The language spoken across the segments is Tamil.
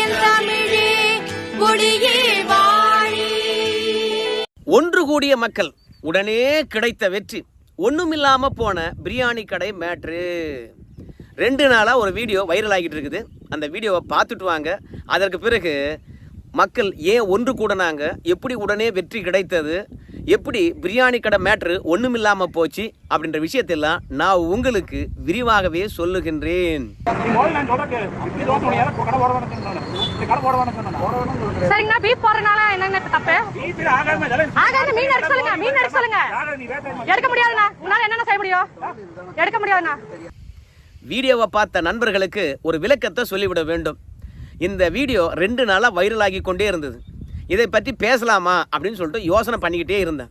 என் தமிழே வாழி. ஒன்று கூடிய மக்கள் உடனே கிடைத்த வெற்றி. ஒண்ணுமில்லாம போன பிரியாணி கடை மேட்ரு. ரெண்டு நாளாக ஒரு வீடியோ வைரல் ஆகிட்டு இருக்குது. அந்த வீடியோவை பார்த்துட்டு வாங்க. அதற்கு பிறகு மக்கள் ஏன் ஒன்று கூடனாங்க? எப்படி உடனே வெற்றி கிடைத்தது? எப்படி பிரியாணி கடை மேட்ரு ஒண்ணுமில்லாம போச்சு அப்படின்ற விஷயத்தெல்லாம் நான் உங்களுக்கு விரிவாகவே சொல்லுகின்றேன். சரிங்கண்ணா பீப் போறதுனால என்னங்க தப்பு? நீ இப்படி ஆகாம இதெல்லாம் ஆகாது மீன் எடுக்க சொல்லுங்க மீன் எடுக்க சொல்லுங்க. யாரை நீ வேட்டை எடுக்க முடியாதுண்ணா. உன்னால என்னென்ன செய்ய முடியும்? எடுக்க முடியாதுண்ணா. வீடியோவை பார்த்த நண்பர்களுக்கு ஒரு விளக்கத்தை சொல்லிவிட வேண்டும். இந்த வீடியோ ரெண்டு நாளாக வைரலாகி கொண்டே இருந்தது. இதை பற்றி பேசலாமா அப்படின்னு சொல்லிட்டு யோசனை பண்ணிக்கிட்டே இருந்தேன்.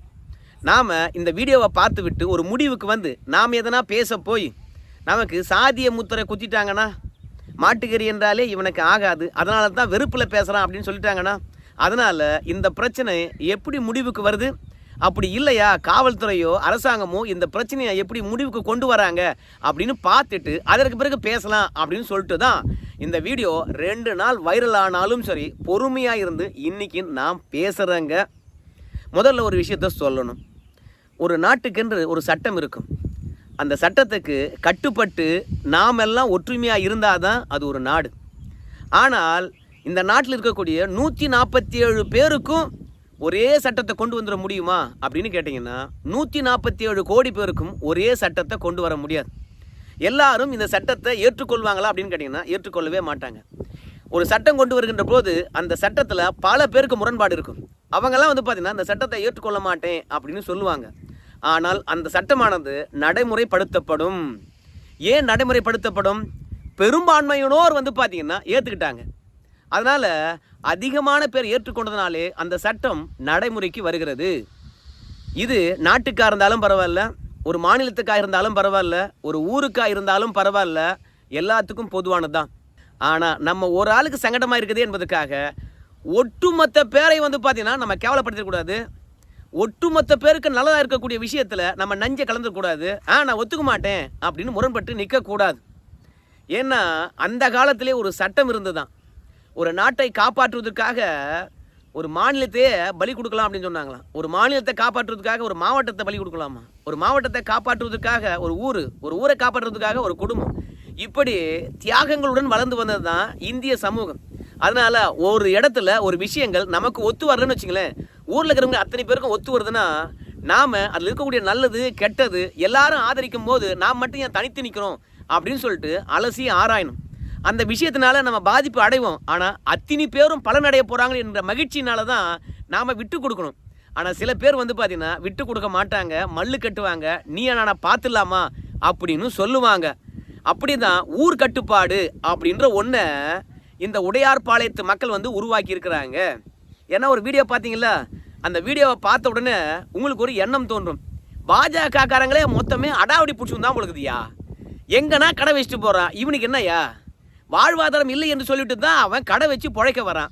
நாம் இந்த வீடியோவை பார்த்து விட்டு ஒரு முடிவுக்கு வந்து நாம் எதனா பேச போய் நமக்கு சாதிய முத்திரை குத்திட்டாங்கன்னா மாட்டுக்கறி என்றாலே இவனுக்கு ஆகாது அதனால தான் வெறுப்பில் பேசுகிறான் அப்படின்னு சொல்லிட்டாங்கன்னா அதனால் இந்த பிரச்சனை எப்படி முடிவுக்கு வருது? அப்படி இல்லையா? காவல்துறையோ அரசாங்கமோ இந்த பிரச்சனையை எப்படி முடிவுக்கு கொண்டு வராங்க அப்படின்னு பார்த்துட்டு அதற்கு பிறகு பேசலாம் அப்படின்னு சொல்லிட்டு தான் இந்த வீடியோ ரெண்டு நாள் வைரல் ஆனாலும் சரி பொறுமையாக இருந்து இன்னைக்கு நான் பேசுகிறேங்க முதல்ல ஒரு விஷயத்த சொல்லணும். ஒரு நாட்டுக்கென்று ஒரு சட்டம் இருக்கும். அந்த சட்டத்துக்கு கட்டுப்பட்டு நாமெல்லாம் ஒற்றுமையாக இருந்தால் தான் அது ஒரு நாடு. ஆனால் இந்த நாட்டில் இருக்கக்கூடிய நூற்றி நாற்பத்தி ஏழு பேருக்கும் ஒரே சட்டத்தை கொண்டு வந்துட முடியுமா அப்படின்னு கேட்டிங்கன்னா நூற்றி நாற்பத்தி ஏழு கோடி பேருக்கும் ஒரே சட்டத்தை கொண்டு வர முடியாது. எல்லாரும் இந்த சட்டத்தை ஏற்றுக்கொள்வாங்களா அப்படின்னு கேட்டிங்கன்னா ஏற்றுக்கொள்ளவே மாட்டாங்க. ஒரு சட்டம் கொண்டு வருகின்ற போது அந்த சட்டத்தில் பல பேருக்கு முரண்பாடு இருக்கும். அவங்கெல்லாம் வந்து பார்த்தீங்கன்னா அந்த சட்டத்தை ஏற்றுக்கொள்ள மாட்டேன் அப்படின்னு சொல்லுவாங்க. ஆனால் அந்த சட்டமானது நடைமுறைப்படுத்தப்படும். ஏன் நடைமுறைப்படுத்தப்படும்? பெரும்பான்மையினோர் வந்து பார்த்தீங்கன்னா ஏற்றுக்கிட்டாங்க அதனால் அதிகமான பேர் ஏற்றுக்கொண்டதுனாலே அந்த சட்டம் நடைமுறைக்கு வருகிறது. இது நாட்டுக்காக இருந்தாலும் பரவாயில்ல ஒரு மாநிலத்துக்காக இருந்தாலும் பரவாயில்ல ஒரு ஊருக்காக இருந்தாலும் பரவாயில்ல எல்லாத்துக்கும் பொதுவானது தான். ஆனால் நம்ம ஒரு ஆளுக்கு சங்கடமாக இருக்குது என்பதற்காக ஒட்டுமொத்த பேரை வந்து பார்த்தீங்கன்னா நம்ம கேவலப்படுத்தக்கூடாது ஒட்டுமொத்த பேருக்கு நல்லதாக இருக்கக்கூடிய விஷயத்தில் நம்ம நஞ்சை கலந்துக்கூடாது ஆ நான் ஒத்துக்க மாட்டேன் அப்படின்னு முரண்பட்டு நிற்கக்கூடாது ஏன்னா அந்த காலத்திலே ஒரு சட்டம் இருந்து தான் ஒரு நாட்டை காப்பாற்றுவதற்காக ஒரு மாநிலத்தையே பலி கொடுக்கலாம் அப்படின்னு சொன்னாங்களாம். ஒரு மாநிலத்தை காப்பாற்றுவதற்காக ஒரு மாவட்டத்தை பலி கொடுக்கலாமா? ஒரு மாவட்டத்தை காப்பாற்றுவதற்காக ஒரு ஊர் ஒரு ஊரை காப்பாற்றுவதற்காக ஒரு குடும்பம். இப்படி தியாகங்களுடன் வளர்ந்து வந்தது தான் இந்திய சமூகம். அதனால் ஒரு இடத்துல ஒரு விஷயங்கள் நமக்கு ஒத்து வரலன்னு வச்சுங்களேன். ஊரில் இருக்கிறவங்க அத்தனை பேருக்கும் ஒத்து வருதுன்னா நாம் அதில் இருக்கக்கூடிய நல்லது கெட்டது எல்லாரும் ஆதரிக்கும் போது நாம் மட்டும் ஏன் தனித்து நிற்கிறோம் அப்படின்னு சொல்லிட்டு அலசி ஆராயணும். அந்த விஷயத்தினால நம்ம பாதிப்பு அடைவோம். ஆனால் அத்தினி பேரும் பலனடைய போகிறாங்க என்ற மகிழ்ச்சியினால தான் நாம் விட்டு கொடுக்கணும். ஆனால் சில பேர் வந்து பார்த்தீங்கன்னா விட்டு கொடுக்க மாட்டாங்க மல்லு கட்டுவாங்க நீ நான் பார்த்துடலாமா அப்படின்னு சொல்லுவாங்க. அப்படி தான் ஊர் கட்டுப்பாடு அப்படின்ற ஒன்றை இந்த உடையார்பாளையத்து மக்கள் வந்து உருவாக்கி இருக்கிறாங்க. ஏன்னா ஒரு வீடியோ பார்த்தீங்களா அந்த வீடியோவை பார்த்த உடனே உங்களுக்கு ஒரு எண்ணம் தோன்றும். பாஜக காரங்களே மொத்தமே அடாவடி பிடிச்சி தான் பொழுதுயா எங்கன்னா கடை வச்சுட்டு போகிறான் இவனுக்கு என்னய்யா? வாழ்வாதாரம் இல்லை என்று சொல்லிட்டு தான் அவன் கடை வச்சு பிழைக்க வரான்.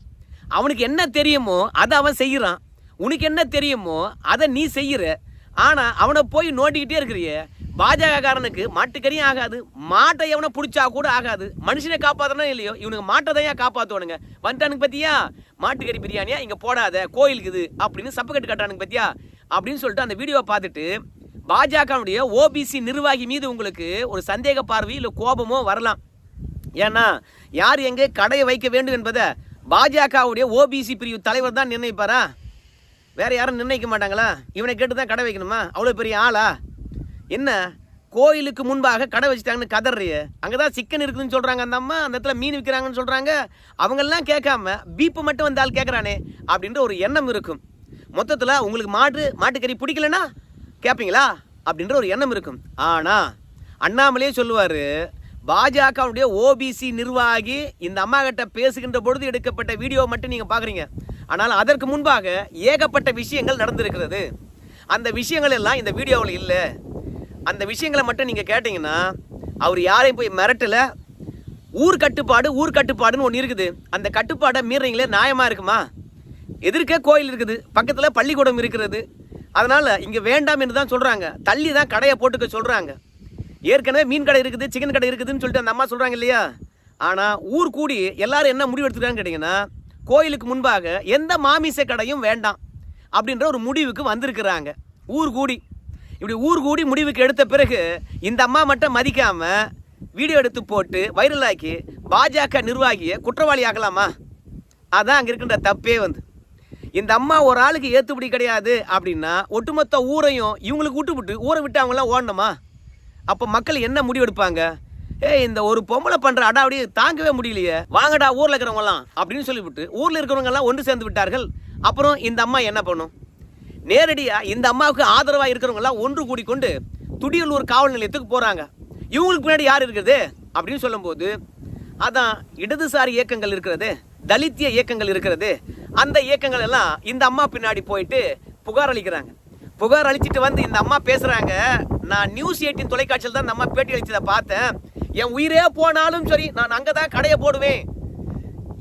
அவனுக்கு என்ன தெரியுமோ அதை அவன் செய்கிறான் உனக்கு என்ன தெரியுமோ அதை நீ செய்கிற ஆனால் அவனை போய் நோண்டிக்கிட்டே இருக்கிறியே. பாஜக காரனுக்கு மாட்டுக்கறியும் ஆகாது. மாட்டை எவனை பிடிச்சா கூட ஆகாது. மனுஷனை காப்பாற்றனா இல்லையோ? இவனுக்கு மாட்டை தான் காப்பாற்றணுங்க காப்பாற்றுவானுங்க வந்துட்டானுங்க பத்தியா? மாட்டுக்கறி பிரியாணியா? இங்கே போடாத. கோயிலுக்கு இது. அப்படின்னு சப்பக்கட்டு கட்டானுங்க பார்த்தியா அப்படின்னு சொல்லிட்டு அந்த வீடியோவை பார்த்துட்டு பாஜகவுடைய ஓபிசி நிர்வாகி மீது உங்களுக்கு ஒரு சந்தேக பார்வை இல்லை கோபமோ வரலாம். ஏன்னா யார் எங்கே கடையை வைக்க வேண்டும் என்பதை பாஜகவுடைய ஓபிசி பிரிவு தலைவர் தான் நிர்ணயிப்பாரா? வேற யாரும் நிர்ணயிக்க மாட்டாங்களா? இவனை கேட்டு தான் கடை வைக்கணுமா? அவ்வளோ பெரிய ஆளா? என்ன கோயிலுக்கு முன்பாக கடை வச்சுட்டாங்கன்னு கதறிய. அங்கே தான் சிக்கன் இருக்குதுன்னு சொல்கிறாங்க அந்த அம்மா. அந்த இடத்துல மீன் விற்கிறாங்கன்னு சொல்கிறாங்க அவங்கெல்லாம் கேட்காம பீப்பு மட்டும் வந்த ஆள் கேட்குறானே அப்படின்ற ஒரு எண்ணம் இருக்கும். மொத்தத்தில் உங்களுக்கு மாட்டு மாட்டுக்கறி பிடிக்கலனா கேட்பீங்களா அப்படின்ற ஒரு எண்ணம் இருக்கும். ஆனால் அண்ணாமலையே சொல்லுவார் பாஜகவுடைய ஓபிசி நிர்வாகி இந்த அம்மா கிட்ட பேசுகின்ற பொழுது எடுக்கப்பட்ட வீடியோ மட்டும் நீங்கள் பார்க்குறீங்க ஆனால் அதற்கு முன்பாக ஏகப்பட்ட விஷயங்கள் நடந்திருக்கிறது. அந்த விஷயங்கள் எல்லாம் இந்த வீடியோவில் இல்லை. அந்த விஷயங்களை மட்டும் நீங்கள் கேட்டிங்கன்னா அவர் யாரையும் போய் மிரட்டல. ஊர் கட்டுப்பாடு ஊர் கட்டுப்பாடுன்னு ஒன்று இருக்குது. அந்த கட்டுப்பாடை மீறீங்களே நியாயமாக இருக்குமா? எதிர்க்க கோயில் இருக்குது. பக்கத்தில் பள்ளிக்கூடம் இருக்கிறது. அதனால் இங்கே வேண்டாம் என்று தான் சொல்கிறாங்க தள்ளி தான் கடையை போட்டுக்க சொல்கிறாங்க ஏற்கனவே மீன் கடை இருக்குது சிக்கன் கடை இருக்குதுன்னு சொல்லிட்டு அந்த அம்மா சொல்கிறாங்க இல்லையா? ஆனால் ஊர் கூடி எல்லாரும் என்ன முடிவு எடுத்துக்கிறான்னு கேட்டிங்கன்னா கோயிலுக்கு முன்பாக எந்த மாமிச கடையும் வேண்டாம் அப்படின்ற ஒரு முடிவுக்கு வந்திருக்கிறாங்க. ஊர் கூடி. இப்படி ஊர் கூடி முடிவுக்கு எடுத்த பிறகு இந்த அம்மா மட்டும் மதிக்காமல் வீடியோ எடுத்து போட்டு வைரலாக்கி பாஜக நிர்வாகியை குற்றவாளி ஆக்கலாமா? அதான் அங்கே இருக்கின்ற தப்பே வந்து. இந்த அம்மா ஒரு ஆளுக்கு ஏற்றுப்படி கிடையாது அப்படின்னா ஒட்டுமொத்த ஊரையும் இவங்களுக்கு விட்டுவிட்டு ஊரை விட்டு அவங்களாம் ஓடணுமா? அப்போ மக்கள் என்ன முடிவெடுப்பாங்க ஏ இந்த ஒரு பொம்பளை பண்ணுற அடாவடி தாங்கவே முடியலையே. வாங்கடா ஊரில் இருக்கிறவங்கலாம் அப்படின்னு சொல்லிவிட்டு ஊரில் இருக்கிறவங்க எல்லாம் ஒன்று சேர்ந்து விட்டார்கள். அப்புறம் இந்த அம்மா என்ன பண்ணும்? நேரடியாக இந்த அம்மாவுக்கு ஆதரவாக இருக்கிறவங்கலாம் ஒன்று ஒன்று கூடிக்கொண்டு துடியலூர் காவல் நிலையத்துக்கு போகிறாங்க இவங்களுக்கு பின்னாடி யார் இருக்குது? அப்படின்னு சொல்லும்போது அதான் இடதுசாரி இயக்கங்கள் இருக்கிறது தலித்திய இயக்கங்கள் இருக்கிறது. அந்த இயக்கங்கள் எல்லாம் இந்த அம்மா பின்னாடி போயிட்டு புகார் அளிக்கிறாங்க. புகார் அளிச்சிட்டு வந்து இந்த அம்மா பேசுகிறாங்க நான் நியூஸ் எயிட்டின் தொலைக்காட்சியில் தான் நம்ம அம்மா பேட்டி அளிச்சதை பார்த்தேன். என் உயிரே போனாலும் சரி நான் அங்கே தான் கடையை போடுவேன்.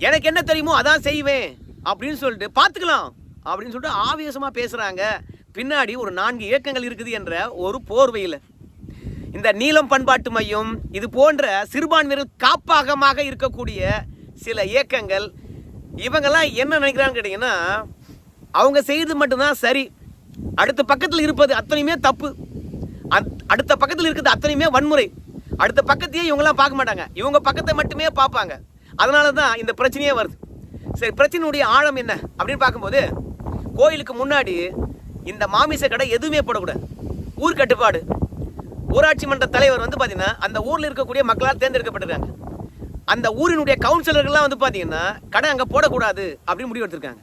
எனக்கு என்ன தெரியுமோ அதான் செய்வேன். அப்படின்னு சொல்லிட்டு பார்த்துக்கலாம் அப்படின்னு சொல்லிட்டு ஆவேசமாக பேசுகிறாங்க பின்னாடி ஒரு நான்கு இயக்கங்கள் இருக்குது என்ற ஒரு போர்வையில். இந்த நீளம் பண்பாட்டு மையம் இது போன்ற சிறுபான்மையினர் காப்பாகமாக இருக்கக்கூடிய சில இயக்கங்கள் இவங்கெல்லாம் என்ன நினைக்கிறாங்கன்னு கேட்டிங்கன்னா அவங்க செய்து மட்டும்தான் சரி அடுத்த பக்கத்தில் இருப்பது அத்தனையுமே தப்பு. அடுத்த பக்கத்தில் இருக்கிறது அத்தனையுமே வன்முறை. அடுத்த பக்கத்தையே இவங்கெல்லாம் பார்க்க மாட்டாங்க. இவங்க பக்கத்தை மட்டுமே பார்ப்பாங்க. அதனால தான் இந்த பிரச்சனையே வருது. சரி பிரச்சனையுடைய ஆழம் என்ன? அப்படின்னு பார்க்கும்போது கோயிலுக்கு முன்னாடி இந்த மாமிச கடை எதுவுமே போடக்கூடாது. ஊர் கட்டுப்பாடு. ஊராட்சி மன்ற தலைவர் வந்து பார்த்தீங்கன்னா அந்த ஊரில் இருக்கக்கூடிய மக்களால் தேர்ந்தெடுக்கப்பட்டிருக்காங்க. அந்த ஊரினுடைய கவுன்சிலர்கள்லாம் வந்து பார்த்தீங்கன்னா கடை அங்கே போடக்கூடாது அப்படின்னு முடிவு எடுத்திருக்காங்க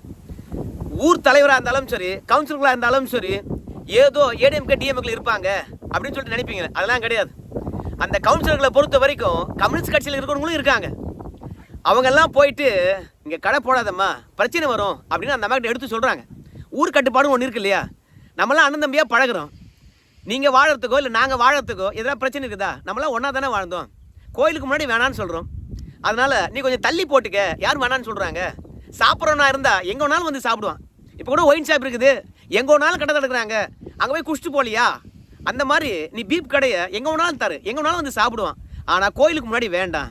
ஊர் தலைவராக இருந்தாலும் சரி கவுன்சிலர்களாக இருந்தாலும் சரி ஏதோ ஏடிஎம்கே டிஎம்கே இருப்பாங்க அப்படின்னு சொல்லிட்டு நினைப்பீங்க. அதெல்லாம் கிடையாது. அந்த கவுன்சிலர்களை பொறுத்த வரைக்கும் கம்யூனிஸ்ட் கட்சியில் இருக்கிறவங்களும் இருக்காங்க. அவங்கெல்லாம் போயிட்டு இங்கே கடை போடாதம்மா பிரச்சனை வரும் அப்படின்னு அந்த அம்மாக்கிட்ட எடுத்து சொல்கிறாங்க ஊர் கட்டுப்பாடும் ஒன்று இருக்கு இல்லையா? நம்மளாம் அண்ணன் தம்பியாக பழகுறோம். நீங்கள் வாழறதுக்கோ இல்லை நாங்கள் வாழறதுக்கோ எதனா பிரச்சனை இருக்குதா? நம்மளாம் ஒன்றா தானே வாழ்ந்தோம். கோயிலுக்கு முன்னாடி வேணான்னு சொல்கிறோம் அதனால் நீ கொஞ்சம் தள்ளி போட்டுக்க. யார் வேணான்னு சொல்கிறாங்க சாப்பிட்றவனா இருந்தால் எங்கே வேணாலும் வந்து சாப்பிடுவான். இப்போ கூட ஒயின் ஷாப் இருக்குது. எங்கே வேணாலும் கடை தடுக்கிறாங்க. அங்கே போய் குஷ்டு போலியா? அந்த மாதிரி நீ பீப் கடையை எங்கே வேணாலும் தரு. எங்கே வேணாலும் வந்து சாப்பிடுவான். ஆனால் கோயிலுக்கு முன்னாடி வேண்டாம்.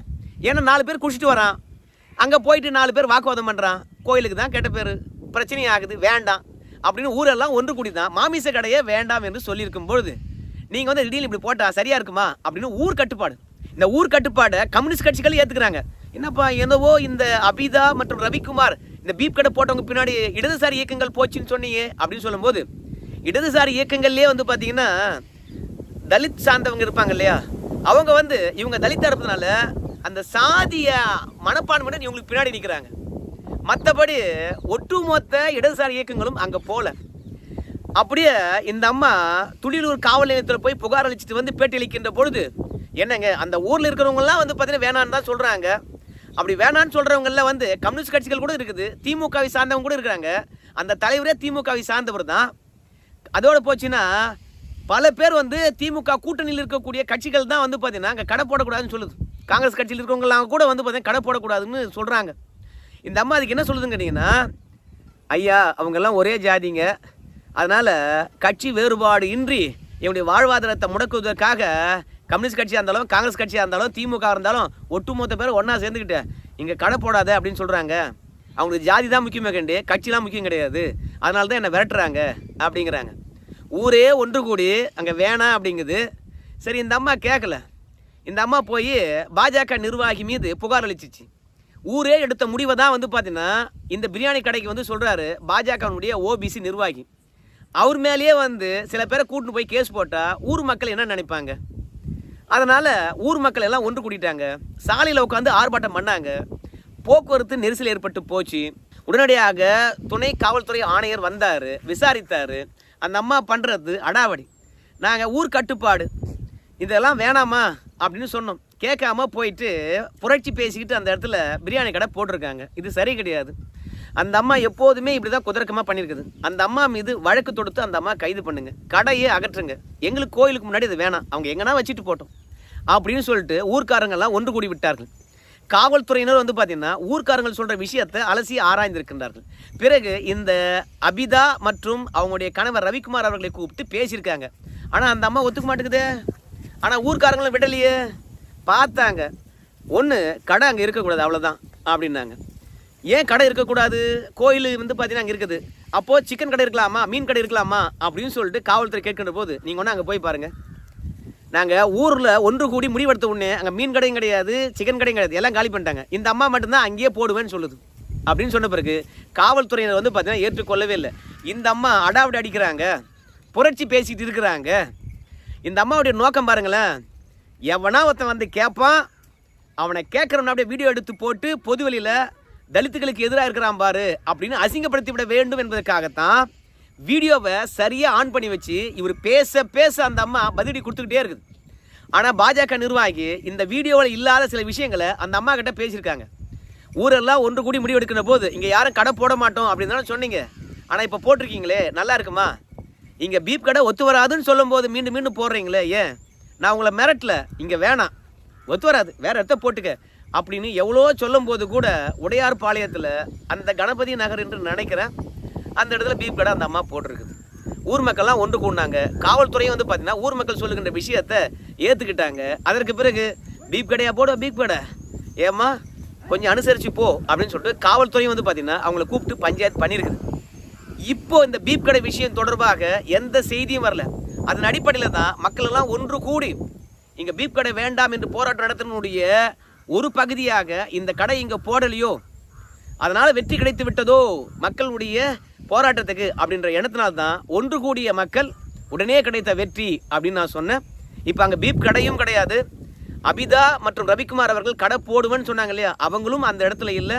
ஏன்னா நாலு பேர் குடிச்சிட்டு வரான். அங்கே போயிட்டு நாலு பேர் வாக்குவாதம் பண்ணுறான் கோயிலுக்கு தான் கெட்ட பேர். பிரச்சனை ஆகுது. வேண்டாம். அப்படின்னு ஊரெல்லாம் ஒன்று கூடி தான் மாமிச கடையே வேண்டாம் என்று சொல்லியிருக்கும் பொழுது நீங்கள் வந்து திடீர்னு இப்படி போட்டால் சரியாக இருக்குமா? அப்படின்னு ஊர் கட்டுப்பாடு. இந்த ஊர் கட்டுப்பாடை கம்யூனிஸ்ட் கட்சிகள் ஏற்றுக்கிறாங்க என்னப்பா என்னவோ இந்த அபிதா மற்றும் ரவிக்குமார் இந்த பீப் கடை போட்டவங்க பின்னாடி இடதுசாரி இயக்கங்கள் போச்சுன்னு சொன்னீங்க அப்படின்னு சொல்லும்போது இடதுசாரி இயக்கங்கள்லேயே வந்து பார்த்தீங்கன்னா தலித் சார்ந்தவங்க இருப்பாங்க இல்லையா? அவங்க வந்து இவங்க தலித்தாக இருப்பதுனால அந்த சாதிய மனப்பான்மையுடன் இவங்களுக்கு பின்னாடி நிற்கிறாங்க மற்றபடி ஒட்டுமொத்த இடதுசாரி இயக்கங்களும் அங்கே போகல அப்படியே இந்த அம்மா துளிலூர் காவல் நிலையத்தில் போய் புகார் அளிச்சுட்டு வந்து பேட்டி அளிக்கின்ற பொழுது என்னங்க அந்த ஊரில் இருக்கிறவங்கலாம் வந்து பார்த்தீங்கன்னா வேணான்னு தான் சொல்கிறாங்க அப்படி வேணான்னு சொல்கிறவங்கள வந்து கம்யூனிஸ்ட் கட்சிகள் கூட இருக்குது. திமுகவை சார்ந்தவங்க கூட இருக்கிறாங்க. அந்த தலைவரே திமுகவை சார்ந்தவர் தான். அதோடு போச்சுன்னா பல பேர் வந்து திமுக கூட்டணியில் இருக்கக்கூடிய கட்சிகள் தான் வந்து பார்த்தீங்கன்னா அங்கே கடை போடக்கூடாதுன்னு சொல்லுது. காங்கிரஸ் கட்சியில் இருக்கவங்கலாம் கூட வந்து பார்த்தீங்கன்னா கடை போடக்கூடாதுன்னு சொல்கிறாங்க இந்த அம்மா அதுக்கு என்ன சொல்லுதுன்னு கேட்டிங்கன்னா ஐயா அவங்கெல்லாம் ஒரே ஜாதிங்க. அதனால் கட்சி வேறுபாடு இன்றி என்னுடைய வாழ்வாதாரத்தை முடக்குவதற்காக கம்யூனிஸ்ட் கட்சியாக இருந்தாலும் காங்கிரஸ் கட்சியாக இருந்தாலும் திமுக இருந்தாலும் ஒட்டுமொத்த பேர் ஒன்றா சேர்ந்துக்கிட்டு இங்கே கடை போடாத அப்படின்னு சொல்கிறாங்க அவங்களுக்கு ஜாதி தான் முக்கியமே கண்டு கட்சிலாம் முக்கியம் கிடையாது. அதனால தான் என்னை விரட்டுறாங்க அப்படிங்கிறாங்க. ஊரே ஒன்று கூடி அங்கே வேணாம் அப்படிங்குது. சரி இந்த அம்மா கேட்கல இந்த அம்மா போய் பாஜக நிர்வாகி மீது புகார் அளிச்சிச்சு. ஊரே எடுத்த முடிவை தான் வந்து பார்த்தீங்கன்னா இந்த பிரியாணி கடைக்கு வந்து சொல்கிறாரு பாஜகனுடைய ஓபிசி நிர்வாகி. அவர் மேலேயே வந்து சில பேரை கூட்டின்னு போய் கேஸ் போட்டால் ஊர் மக்கள் என்ன நினைப்பாங்க? அதனால் ஊர் மக்கள் எல்லாம் ஒன்று கூட்டிட்டாங்க சாலையில் உட்காந்து ஆர்ப்பாட்டம் பண்ணாங்க. போக்குவரத்து நெரிசல் ஏற்பட்டு போச்சு. உடனடியாக துணை காவல்துறை ஆணையர் வந்தார் விசாரித்தார். அந்த அம்மா பண்ணுறது அடாவடி. நாங்கள் ஊர் கட்டுப்பாடு. இதெல்லாம் வேணாமா? அப்படின்னு சொன்னோம். கேட்காம போயிட்டு புரட்சி பேசிக்கிட்டு அந்த இடத்துல பிரியாணி கடை போட்டிருக்காங்க. இது சரி கிடையாது. அந்த அம்மா எப்போதுமே இப்படி தான் குதர்க்கமாக பண்ணியிருக்குது. அந்த அம்மா மீது வழக்கு தொடுத்து அந்த அம்மா கைது பண்ணுங்க. கடையே அகற்றுங்க. எங்களுக்கு கோயிலுக்கு முன்னாடி இது வேணாம். அவங்க எங்கன்னா வச்சுட்டு போட்டோம் அப்படின்னு சொல்லிட்டு ஊர்க்காரங்கள்லாம் ஒன்று கூடி விட்டார்கள். காவல்துறையினர் வந்து பார்த்தீங்கன்னா ஊர்க்காரங்கள் சொல்கிற விஷயத்தை அலசி ஆராய்ந்திருக்கின்றார்கள். பிறகு இந்த அபிதா மற்றும் அவங்களுடைய கணவர் ரவிக்குமார் அவர்களை கூப்பிட்டு பேசியிருக்காங்க. ஆனால் அந்த அம்மா ஒத்துக்க மாட்டேங்குதே. ஆனால் ஊர்க்காரங்களும் விடலையே. பார்த்தாங்க. ஒன்று கடை அங்கே இருக்கக்கூடாது அவ்வளோதான் அப்படின்னாங்க. ஏன் கடை இருக்கக்கூடாது? கோயில் வந்து பார்த்தீங்கன்னா அங்கே இருக்குது. அப்போது சிக்கன் கடை இருக்கலாமா? மீன் கடை இருக்கலாமா? அப்படின்னு சொல்லிட்டு காவல்துறை கேட்கின்ற போது நீங்கள் ஒன்று அங்கே போய் பாருங்கள் நாங்கள் ஊரில் ஒன்று கூடி முடிவெடுத்த உடனே அங்கே மீன் கடையும் கிடையாது சிக்கன் கடையும் கிடையாது எல்லாம் காலி பண்ணிட்டாங்க. இந்த அம்மா மட்டும்தான் அங்கேயே போடுவேன்னு சொல்லுது. அப்படின்னு சொன்ன பிறகு காவல்துறையினர் வந்து பார்த்தீங்கன்னா ஏற்றுக்கொள்ளவே இல்லை. இந்த அம்மா அடாவடி அடிக்கிறாங்க புரட்சி பேசிக்கிட்டு இருக்கிறாங்க. இந்த அம்மாவுடைய நோக்கம் பாருங்களேன். எவனா ஒருத்தன் வந்து கேட்பான் அவனை கேட்குறவன அப்படியே வீடியோ எடுத்து போட்டு பொதுவெளியில் தலித்துகளுக்கு எதிராக இருக்கிறான் பாரு அப்படின்னு அசிங்கப்படுத்தி விட வேண்டும் என்பதற்காகத்தான் வீடியோவை சரியாக ஆன் பண்ணி வச்சு இவர் பேச பேச அந்த அம்மா பதிலடி கொடுத்துக்கிட்டே இருக்குது. ஆனால் பாஜக நிர்வாகி இந்த வீடியோவில் இல்லாத சில விஷயங்களை அந்த அம்மா கிட்ட பேசியிருக்காங்க. ஊரெல்லாம் ஒன்று கூடி முடிவு எடுக்கிற போது இங்கே யாரும் கடை போட மாட்டோம் அப்படின்னு சொன்னீங்க. ஆனால் இப்போ போட்டிருக்கீங்களே நல்லா இருக்குமா? இங்கே பீப் கடை ஒத்து வராதுன்னு சொல்லும்போது மீண்டும் மீண்டும் போடுறீங்களே ஏன்? நான் உங்களை மிரட்டல இங்கே வேணாம். ஒத்து வராது வேறு இடத்த போட்டுக்க. அப்படின்னு எவ்வளோ சொல்லும்போது கூட உடையார் பாளையத்தில் அந்த கணபதி நகர் என்று நினைக்கிறேன் அந்த இடத்துல பீப் கடை அந்த அம்மா போட்டிருக்குது. ஊர் மக்கள்லாம் ஒன்று கூடினாங்க. காவல்துறையும் வந்து பார்த்தீங்கன்னா ஊர் மக்கள் சொல்லுகின்ற விஷயத்தை ஏற்றுக்கிட்டாங்க அதற்கு பிறகு பீப் கடையா போட பீப் கடை. ஏம்மா கொஞ்சம் அனுசரித்து போ அப்படின்னு சொல்லிட்டு காவல்துறையும் வந்து பார்த்தீங்கன்னா அவங்கள கூப்பிட்டு பஞ்சாயத்து பண்ணியிருக்குது இப்போ இந்த பீப் கடை விஷயம் தொடர்பாக எந்த செய்தியும் வரல. அதன் அடிப்படையில் தான் மக்கள் எல்லாம் ஒன்று கூடி இங்கே பீப் கடை வேண்டாம் என்று போராட்டம் நடத்தினுடைய ஒரு பகுதியாக இந்த கடை இங்கே போடலையோ? அதனால் வெற்றி கிடைத்து விட்டதோ? மக்களுடைய போராட்டத்துக்கு அப்படின்ற எண்ணத்தினால்தான் ஒன்று கூடிய மக்கள் உடனே கிடைத்த வெற்றி அப்படின்னு நான் சொன்னேன். இப்போ அங்கே பீப் கடையும் கிடையாது. அபிதா மற்றும் ரவிக்குமார் அவர்கள் கடை போடுவேன்னு சொன்னாங்க இல்லையா? அவங்களும் அந்த இடத்துல இல்லை.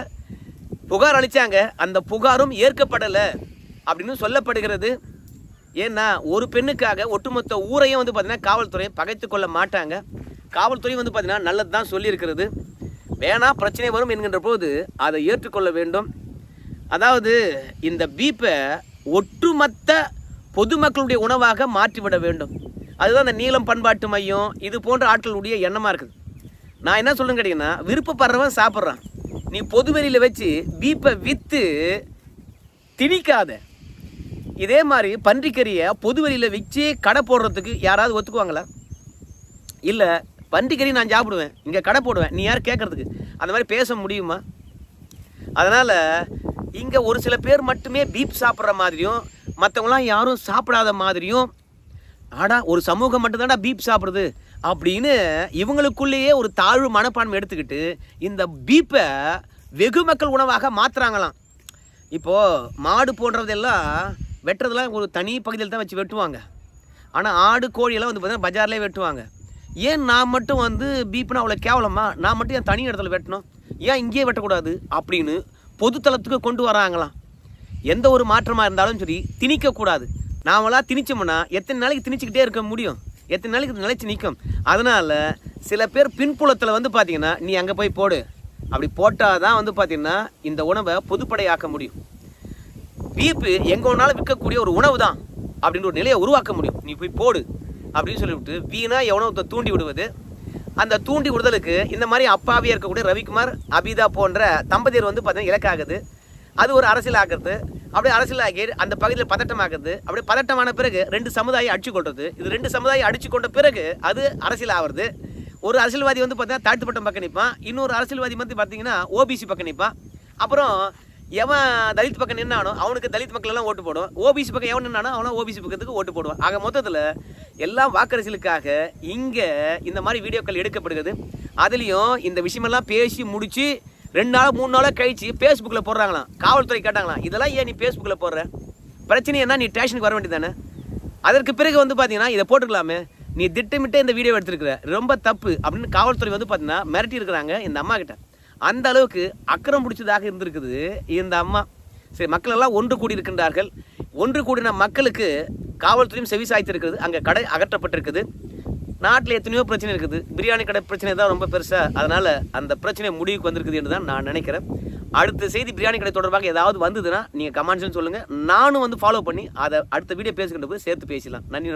புகார் அளித்தாங்க அந்த புகாரும் ஏற்கப்படலை அப்படின்னு சொல்லப்படுகிறது. ஏன்னா ஒரு பெண்ணுக்காக ஒட்டுமொத்த ஊரையும் வந்து பார்த்தீங்கன்னா காவல்துறை பகைத்து கொள்ள மாட்டாங்க. காவல்துறை வந்து பார்த்தீங்கன்னா நல்லது தான் சொல்லியிருக்கிறது. வேணா பிரச்சனை வரும் என்கின்ற போது அதை ஏற்றுக்கொள்ள வேண்டும். அதாவது இந்த பீப்பை ஒட்டுமொத்த பொதுமக்களுடைய உணவாக மாற்றிவிட வேண்டும். அதுதான் இந்த நீளம் பண்பாட்டு மையம் இது போன்ற ஆட்களுடைய எண்ணமாக இருக்குது. நான் என்ன சொல்லுங்க கேட்டிங்கன்னா விருப்பப்படுறவன் சாப்பிட்றான். நீ பொதுவெளியில் வச்சு பீப்பை விற்று திணிக்காத. இதே மாதிரி பன்றிக்கறியை பொதுவெளியில் வச்சு கடை போடுறதுக்கு யாராவது ஒத்துக்குவாங்களா? இல்லை பன்றிக்கறி நான் சாப்பிடுவேன். இங்கே கடை போடுவேன். நீ யார் கேட்குறதுக்கு அந்த மாதிரி பேச முடியுமா? அதனால் இங்கே ஒரு சில பேர் மட்டுமே பீப் சாப்பிட்ற மாதிரியும் மற்றவங்களாம் யாரும் சாப்பிடாத மாதிரியும் ஆடா ஒரு சமூகம் மட்டும்தான்டா பீப் சாப்பிடுது அப்படின்னு இவங்களுக்குள்ளேயே ஒரு தாழ்வு மனப்பான்மை எடுத்துக்கிட்டு இந்த பீப்பை வெகு மக்கள் உணவாக மாற்றுறாங்களாம் இப்போது மாடு போன்றதெல்லாம் வெட்டுறதெல்லாம் ஒரு தனி பகுதியில் தான் வச்சு வெட்டுவாங்க. ஆனால் ஆடு கோழியெல்லாம் வந்து பார்த்தீங்கன்னா பஜார்லேயே வெட்டுவாங்க. ஏன் நான் மட்டும் வந்து பீப்னா அவ்வளோ கேவலமா? நான் மட்டும் ஏன் தனி இடத்துல வெட்டணும்? ஏன் இங்கேயே வெட்டக்கூடாது? அப்படின்னு பொதுத்தளத்துக்கு கொண்டு வராங்களாம். எந்த ஒரு மாற்றமாக இருந்தாலும் சரி திணிக்கக்கூடாது. நாமளாம் திணிச்சோம்னா எத்தனை நாளைக்கு திணிச்சிக்கிட்டே இருக்க முடியும்? எத்தனை நாளைக்கு நிலைச்சி நிற்கும் அதனால் சில பேர் பின்புலத்தில் வந்து பார்த்தீங்கன்னா நீ அங்கே போய் போடு. அப்படி போட்டால் தான் வந்து பார்த்திங்கன்னா இந்த உணவை பொதுப்படையாக்க முடியும். பீப்பு எங்கே ஒன்றாலும் விற்கக்கூடிய ஒரு உணவு தான் அப்படின்ற ஒரு நிலையை உருவாக்க முடியும். நீ போய் போடு. அப்படின்னு சொல்லிவிட்டு வீணா எவனோ தூண்டி விடுவது. அந்த தூண்டி விடுதலுக்கு இந்த மாதிரி அப்பாவியாக இருக்கக்கூடிய ரவிக்குமார் அபிதா போன்ற தம்பதியர் வந்து பார்த்தீங்கன்னா இலக்காகுது. அது ஒரு அரசியல் ஆக்குறது அப்படியே அரசியலாகி அந்த பகுதியில் பதட்டமாக்குது அப்படியே பதட்டமான பிறகு ரெண்டு சமுதாயம் அடிச்சு கொள்வது இது ரெண்டு சமுதாயம் அடிச்சு கொண்ட பிறகு அது அரசியல் ஆகிறது ஒரு அரசியல்வாதி வந்து பார்த்தீங்கன்னா தாழ்த்தப்பட்ட பக்கம் நிற்பான். இன்னொரு அரசியல்வாதி வந்து பார்த்தீங்கன்னா ஓபிசி பக்கம் நிற்பான். அப்புறம் எவன் தலித் பக்கம் நின்னானோ அவனுக்கு தலித் மக்கள் எல்லாம் ஓட்டு போடும் ஓபிசி பக்கம் எவன் நின்னானோ அவனும் ஓபிசி பக்கத்துக்கு ஓட்டு போடுவான். ஆக மொத்தத்தில் எல்லாம் வாக்கரசியலுக்காக இங்கே இந்த மாதிரி வீடியோக்கள் எடுக்கப்படுகிறது. அதுலேயும் இந்த விஷயமெல்லாம் பேசி முடித்து ரெண்டு நாள் மூணு நாளாக கழிச்சு ஃபேஸ்புக்கில் போடுறாங்களாம். காவல்துறை கேட்டாங்களாம் இதெல்லாம் ஏன் நீ ஃபேஸ்புக்கில் போடுற? பிரச்சனை என்ன? நீ ஸ்டேஷனுக்கு வர வேண்டியதானே அதற்கு பிறகு வந்து பார்த்தீங்கன்னா இதை போட்டுக்கலாமே. நீ திட்டமிட்டே இந்த வீடியோ எடுத்துருக்குற. ரொம்ப தப்பு. அப்படின்னு காவல்துறை வந்து பார்த்தீங்கன்னா மிரட்டி இருக்கிறாங்க இந்த அம்மா கிட்ட. அந்த அளவுக்கு அக்கறம் பிடிச்சதாக இருந்திருக்குது இந்த அம்மா. சரி மக்கள் எல்லாம் ஒன்று கூடி இருக்கின்றார்கள் ஒன்று கூடின மக்களுக்கு காவல்துறையும் செவி சாய்த்திருக்கிறது. அங்கே கடை அகற்றப்பட்டிருக்குது. நாட்டில் எத்தனையோ பிரச்சனை இருக்குது. பிரியாணி கடை பிரச்சனை தான் ரொம்ப பெருசாக அதனால் அந்த பிரச்சனை முடிவுக்கு வந்திருக்குது என்று தான் நான் நினைக்கிறேன். அடுத்த செய்தி பிரியாணி கடை தொடர்பாக ஏதாவது வந்ததுன்னா நீங்கள் கமெண்ட்ஸ்னு சொல்லுங்கள் நானும் வந்து ஃபாலோ பண்ணி அதை அடுத்த வீடியோ பேசுகின்ற போது சேர்த்து பேசலாம் நன்றி.